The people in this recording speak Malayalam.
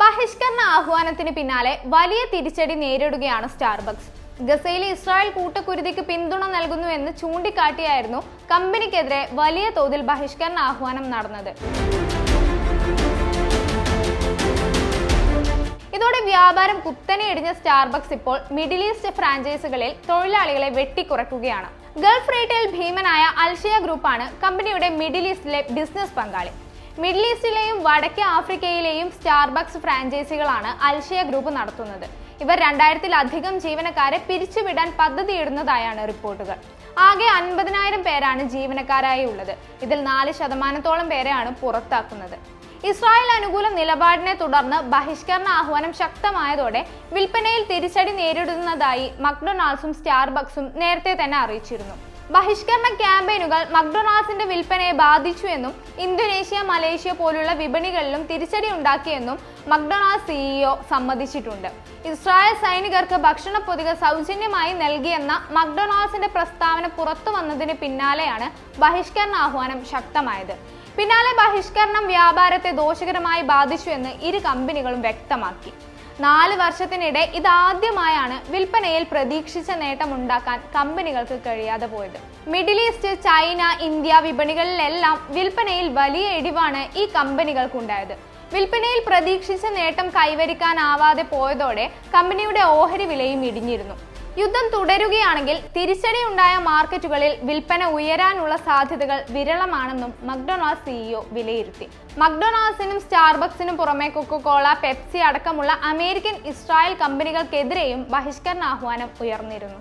ബഹിഷ്കരണ ആഹ്വാനത്തിന് പിന്നാലെ വലിയ തിരിച്ചടി നേരിടുകയാണ് സ്റ്റാർബക്സ്. ഗസയിലെ ഇസ്രായേൽ കൂട്ടക്കുരുതിക്ക് പിന്തുണ നൽകുന്നു എന്ന് ചൂണ്ടിക്കാട്ടിയായിരുന്നു കമ്പനിക്കെതിരെ വലിയ തോതിൽ ബഹിഷ്കരണ ആഹ്വാനം നടന്നത്. ഇതോടെ വ്യാപാരം കുത്തനെ ഇടിഞ്ഞ സ്റ്റാർബക്സ് ഇപ്പോൾ മിഡിൽ ഈസ്റ്റ് ഫ്രാഞ്ചൈസികളിൽ തൊഴിലാളികളെ വെട്ടിക്കുറയ്ക്കുകയാണ് ഗൾഫ് റീറ്റെയിൽ ഭീമനായ അൽഷിയ ഗ്രൂപ്പാണ് കമ്പനിയുടെ മിഡിൽ ഈസ്റ്റിലെ ബിസിനസ് പങ്കാളി. മിഡിൽ ഈസ്റ്റിലെയും വടക്കേ ആഫ്രിക്കയിലെയും സ്റ്റാർബക്സ് ഫ്രാഞ്ചൈസികളാണ് അൽഷിയ ഗ്രൂപ്പ് നടത്തുന്നത്. ഇവർ രണ്ടായിരത്തിലധികം ജീവനക്കാരെ പിരിച്ചുവിടാൻ പദ്ധതിയിടുന്നതായാണ് റിപ്പോർട്ടുകൾ. ആകെ അൻപതിനായിരം പേരാണ് ജീവനക്കാരായി ഉള്ളത്. ഇതിൽ നാല് ശതമാനത്തോളം പേരെയാണ് പുറത്താക്കുന്നത്. ഇസ്രായേൽ അനുകൂല നിലപാടിനെ തുടർന്ന് ബഹിഷ്കരണ ആഹ്വാനം ശക്തമായതോടെ വിൽപ്പനയിൽ തിരിച്ചടി നേരിടുന്നതായി മക്ഡൊണാൾഡ്സും സ്റ്റാർബക്സും നേരത്തെ തന്നെ അറിയിച്ചിരുന്നു. ബഹിഷ്കരണ ക്യാമ്പയിനുകൾ മക്ഡൊണാൾഡ്സിന്റെ വിൽപ്പനയെ ബാധിച്ചു എന്നും ഇന്തോനേഷ്യ മലേഷ്യ പോലുള്ള വിപണികളിലും തിരിച്ചടി ഉണ്ടാക്കിയെന്നും മക്ഡൊണാൾഡ്സ് സിഇഒ സമ്മതിച്ചിട്ടുണ്ട്. ഇസ്രായേൽ സൈനികർക്ക് ഭക്ഷണ പൊതികൾ സൗജന്യമായി നൽകിയെന്ന മക്ഡൊണാൾഡ്സിന്റെ പ്രസ്താവന പുറത്തു വന്നതിന് പിന്നാലെയാണ് ബഹിഷ്കരണ ആഹ്വാനം ശക്തമായത്. പിന്നാലെ ബഹിഷ്കരണം വ്യാപാരത്തെ ദോഷകരമായി ബാധിച്ചു എന്ന് ഇരു കമ്പനികളും വ്യക്തമാക്കി. നാല് വർഷത്തിനിടെ ഇതാദ്യമായാണ് വിൽപ്പനയിൽ പ്രതീക്ഷിച്ച നേട്ടമുണ്ടാക്കാൻ കമ്പനികൾക്ക് കഴിയാതെ പോയത്. മിഡിൽ ഈസ്റ്റ് ചൈന ഇന്ത്യ വിപണികളിലെല്ലാം വിൽപ്പനയിൽ വലിയ ഇടിവാണ് ഈ കമ്പനികൾക്കുണ്ടായത്. വിൽപ്പനയിൽ പ്രതീക്ഷിച്ച നേട്ടം കൈവരിക്കാനാവാതെ പോയതോടെ കമ്പനിയുടെ ഓഹരി വിലയും ഇടിഞ്ഞിരുന്നു. യുദ്ധം തുടരുകയാണെങ്കിൽ തിരിച്ചടി ഉണ്ടായ മാർക്കറ്റുകളിൽ വിൽപ്പന ഉയരാനുള്ള സാധ്യതകൾ വിരളമാണെന്നും മക്ഡൊണാൾഡ് സിഇഒ വിലയിരുത്തി. മക്ഡൊണാൾഡ്സിനും സ്റ്റാർബക്സിനും പുറമെ കൊക്കോകോള പെപ്സി അടക്കമുള്ള അമേരിക്കൻ ഇസ്രായേൽ കമ്പനികൾക്കെതിരെയും ബഹിഷ്കരണ ആഹ്വാനം ഉയർന്നിരുന്നു.